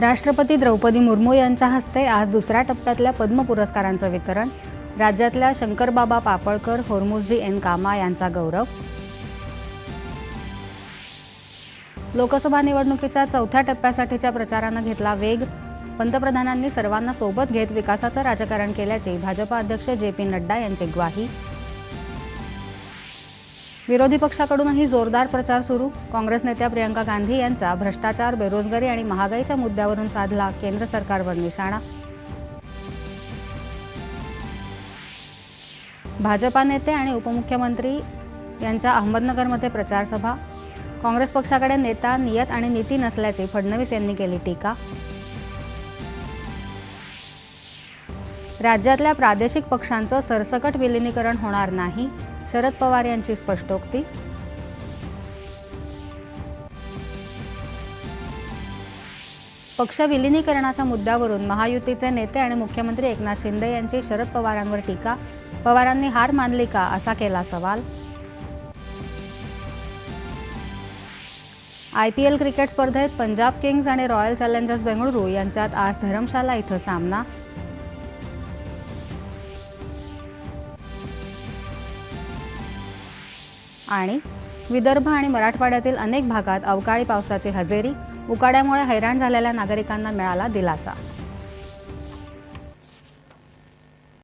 राष्ट्रपती द्रौपदी मुर्मू यांच्या हस्ते आज दुसऱ्या टप्प्यातल्या पद्म पुरस्कारांचं वितरण. राज्यातल्या शंकरबाबा पापळकर होरमुसजी एन कामा यांचा गौरव. लोकसभा निवडणुकीच्या चौथ्या टप्प्यासाठीच्या प्रचारानं घेतला वेग. पंतप्रधानांनी सर्वांना सोबत घेत विकासाचं राजकारण केल्याची भाजपा अध्यक्ष जे पी नड्डा यांची ग्वाही. विरोधी पक्षाकडूनही जोरदार प्रचार सुरू. काँग्रेस नेत्या प्रियंका गांधी यांचा भ्रष्टाचार बेरोजगारी आणि महागाईच्या मुद्द्यावरून साधला केंद्र सरकारवर निशाणा. भाजपा नेते आणि उपमुख्यमंत्री यांच्या अहमदनगरमध्ये प्रचारसभा. काँग्रेस पक्षाकडे नेता नियत आणि नीती नसल्याची फडणवीस यांनी केली टीका. राज्यातल्या प्रादेशिक पक्षांचं सरसकट विलिनीकरण होणार नाही शरद पवार यांची स्पष्टोक्ती. पक्ष विलिनीकरणाच्या मुद्द्यावरून महायुतीचे नेते आणि मुख्यमंत्री एकनाथ शिंदे यांची शरद पवारांवर टीका. पवारांनी हार मानली का असा केला सवाल. आय पी एल क्रिकेट स्पर्धेत पंजाब किंग्ज आणि रॉयल चॅलेंजर्स बेंगळुरू यांच्यात आज धरमशाला इथं सामना. आणि विदर्भ आणि मराठवाड्यातील अनेक भागात अवकाळी पावसाची हजेरी उकाड्यामुळे हैराण झालेल्या नागरिकांना मिळाला दिलासा.